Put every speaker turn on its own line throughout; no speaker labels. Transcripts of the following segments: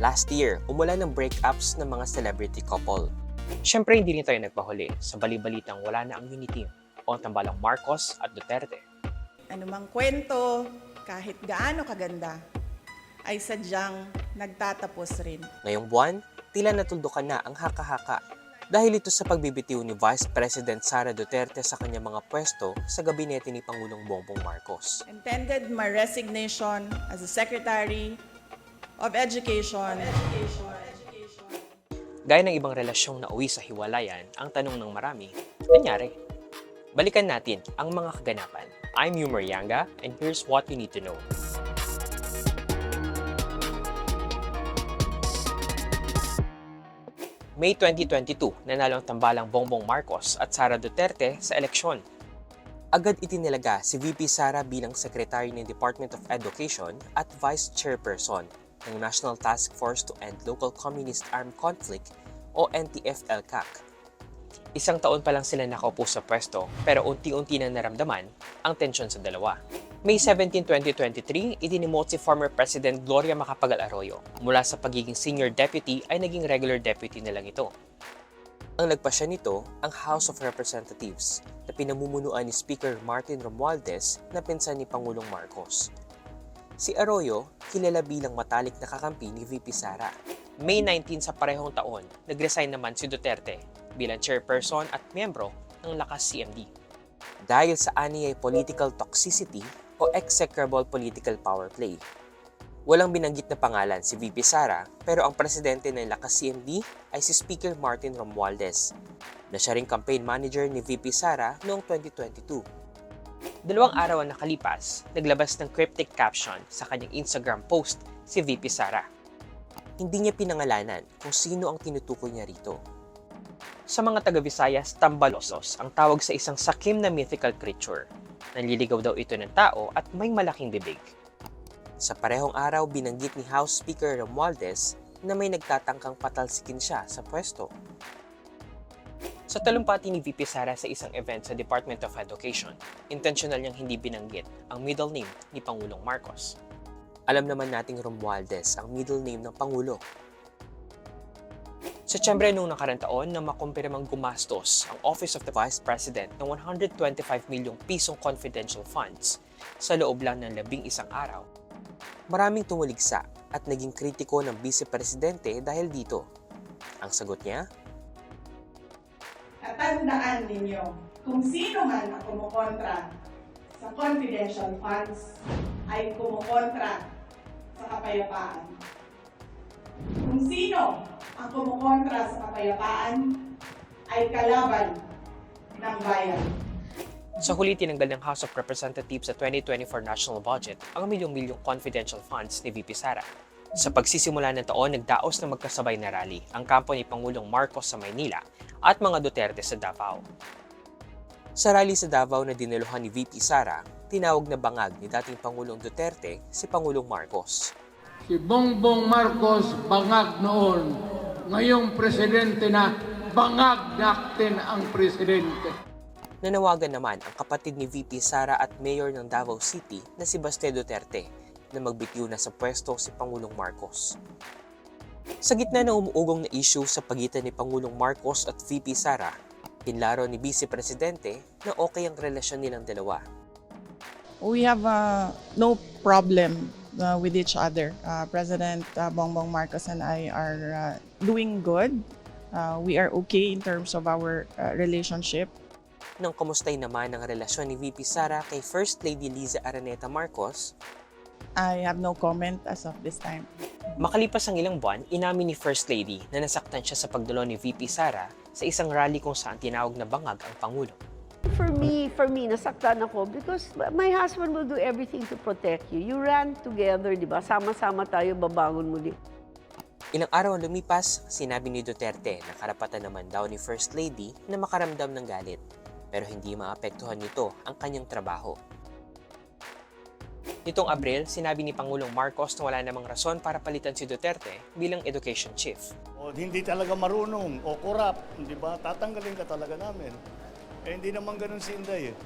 Last year, umula ng breakups ng mga celebrity couple. Siyempre, hindi rin tayo nagpahuli sa balibalitang wala na ang unity o ang tambalang Marcos at Duterte.
anumang kwento, kahit gaano kaganda, ay sadyang nagtatapos rin.
Ngayong buwan, tila natuldukan na ang haka-haka dahil ito sa pagbibitiw ni Vice President Sara Duterte sa kanyang mga pwesto sa gabinete ni Pangulong Bongbong Marcos.
Intended my resignation as the Secretary of Education.
Gaya ng ibang relasyong nauwi sa hiwalayan, ang tanong ng marami, nangyari? Balikan natin ang mga kaganapan. I'm Yumer Yanga, and here's what you need to know. May 2022, nanalo ang tambalang Bongbong Marcos at Sara Duterte sa eleksyon. Agad itinilaga si VP Sara bilang Secretary ng Department of Education at Vice Chairperson ng National Task Force to End Local Communist Armed Conflict o NTF-ELCAC. Isang taon pa lang sila nakaupo sa pwesto pero unti-unti na naramdaman ang tensyon sa dalawa. May 17, 2023, idinimote si former President Gloria Macapagal Arroyo. Mula sa pagiging senior deputy ay naging regular deputy na lang ito. Ang nagpasya nito ang House of Representatives na pinamumunuan ni Speaker Martin Romualdez na pinsan ni Pangulong Marcos. Si Arroyo, kilala bilang matalik na kakampi ni VP Sara. May 19 sa parehong taon, nag-resign naman si Duterte bilang chairperson at miyembro ng Lakas CMD. Dahil sa aniyay political toxicity o execrable political power play. Walang binanggit na pangalan si VP Sara pero ang presidente ng Lakas CMD ay si Speaker Martin Romualdez na siya ring campaign manager ni VP Sara noong 2022. Dalawang araw ang nakalipas, naglabas ng cryptic caption sa kanyang Instagram post si VP Sara. Hindi niya pinangalanan kung sino ang tinutukoy niya rito. Sa mga taga-Visayas, tambalosos ang tawag sa isang sakim na mythical creature. Nanliligaw daw ito ng tao at may malaking bibig. Sa parehong araw, binanggit ni House Speaker Romualdez na may nagtatangkang patalsikin siya sa pwesto. Sa talumpati ni VP Sara sa isang event sa Department of Education, intentional niyang hindi binanggit ang middle name ni Pangulong Marcos. Alam naman nating Romualdez ang middle name ng Pangulo. Sa Siyempre noong nakarang taon na makumpirmang gumastos ang Office of the Vice President ng 125 milyong pisong confidential funds sa loob lang ng labing isang araw. Maraming tumuligsa at naging kritiko ng Vice Presidente dahil dito. Ang sagot niya,
tandaan ninyo, kung sino man ang kumukontra sa confidential funds ay kumukontra sa kapayapaan. Kung sino ang kumukontra sa kapayapaan ay kalaban ng bayan.
Sa huli tinanggal ng House of Representatives sa 2024 national budget ang milyong-milyong confidential funds ni VP Sara. Sa pagsisimula ng taon, nagdaos na magkasabay na rally ang kampo ni Pangulong Marcos sa Maynila at mga Duterte sa Davao. Sa rally sa Davao na dinaluhan ni VP Sara, tinawag na bangag ni dating Pangulong Duterte si Pangulong Marcos.
Si Bongbong Marcos bangag noon. Ngayong presidente na, bangag natin ang presidente.
Nanawagan naman ang kapatid ni VP Sara at Mayor ng Davao City na si Baste Duterte na magbitiw na sa pwesto si Pangulong Marcos. Sa gitna ng umuugong na issue sa pagitan ni Pangulong Marcos at VP Sara, pinlaro ni Vice Presidente na okay ang relasyon nilang dalawa.
We have uh, no problem uh, with each other. Uh, President uh, Bongbong Marcos and I are uh, doing good. Uh, we are okay in terms of our uh, relationship.
Nang kamustay naman ang relasyon ni VP Sara kay First Lady Liza Araneta Marcos,
I have no comment as of this time.
makalipas ang ilang buwan, inamin ni First Lady na nasaktan siya sa pagdulo ni VP Sara sa isang rally kung saan tinawag na bangag ang Pangulo.
For me, for me, nasaktan ako because my husband will do everything to protect you. You ran together, di ba? Sama-sama tayo, babangon muli.
Ilang araw ang lumipas, sinabi ni Duterte na karapatan naman daw ni First Lady na makaramdam ng galit, pero hindi maapektuhan nito ang kanyang trabaho. Nitong Abril, sinabi ni Pangulong Marcos na wala namang rason para palitan si Duterte bilang education chief.
O hindi talaga marunong o corrupt, di ba? Tatanggalin ka talaga namin. Eh hindi naman ganun si Inday eh.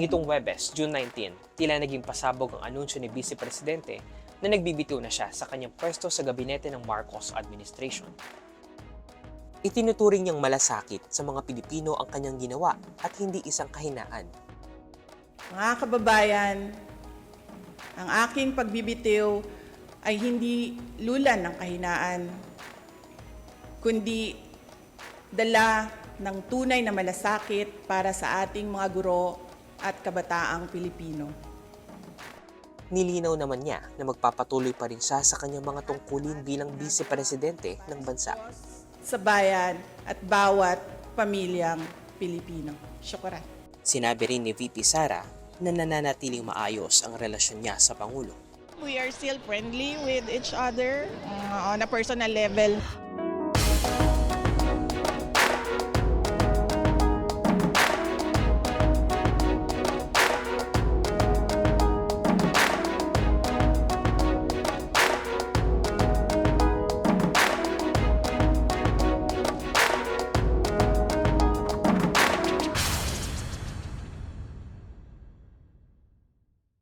Nitong Webes, June 19, tila naging pasabog ang anunsyo ni Vice Presidente na nagbibitiw na siya sa kanyang pwesto sa gabinete ng Marcos administration. Itinuturing niyang malasakit sa mga Pilipino ang kanyang ginawa at hindi isang kahinaan.
Mga kababayan, ang aking pagbibitiw ay hindi lulan ng kahinaan, kundi dala ng tunay na malasakit para sa ating mga guro at kabataang Pilipino.
Nilinaw naman niya na magpapatuloy pa rin siya sa kanyang mga tungkulin bilang vice-presidente ng bansa.
sa bayan at bawat pamilyang Pilipino. Syukuran.
Sinabi rin ni VP Sara na nananatiling maayos ang relasyon niya sa Pangulo.
We are still friendly with each other uh, on a personal level.